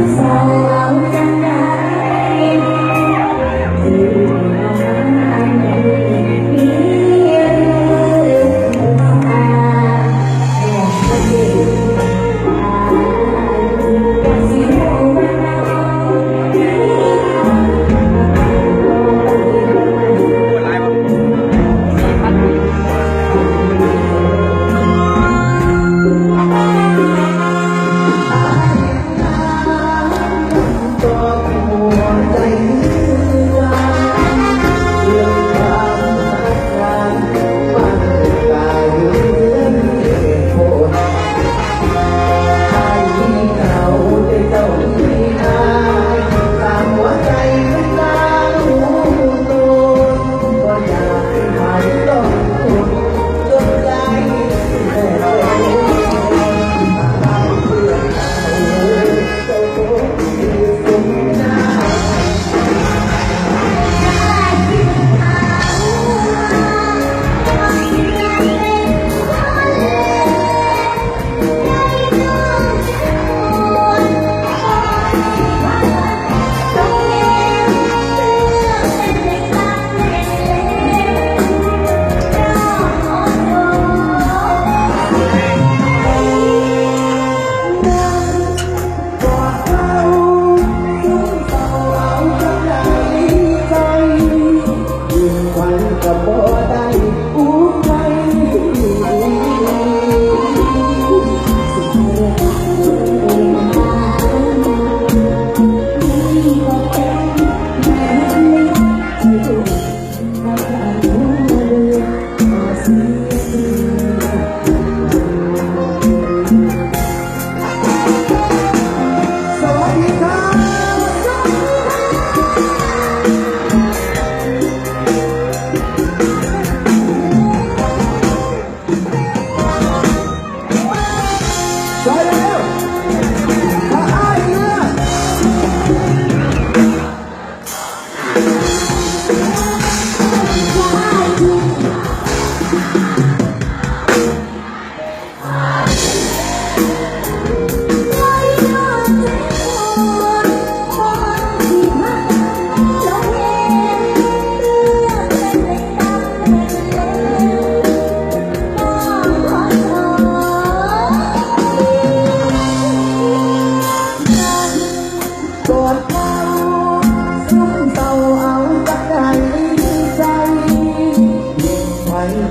myself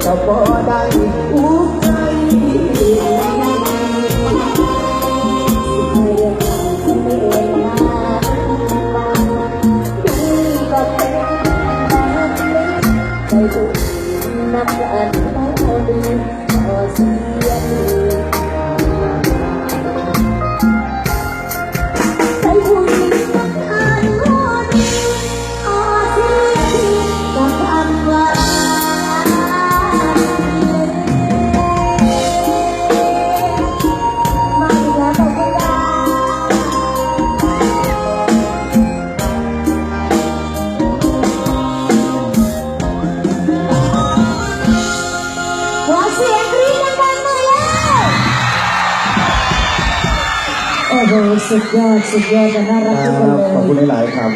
ก็บ่ได้อุกใจนักอันเราดีขอเสียง สุดยอด สุดยอดน่ารักทุกคนเลย ขอบคุณหลายๆครับ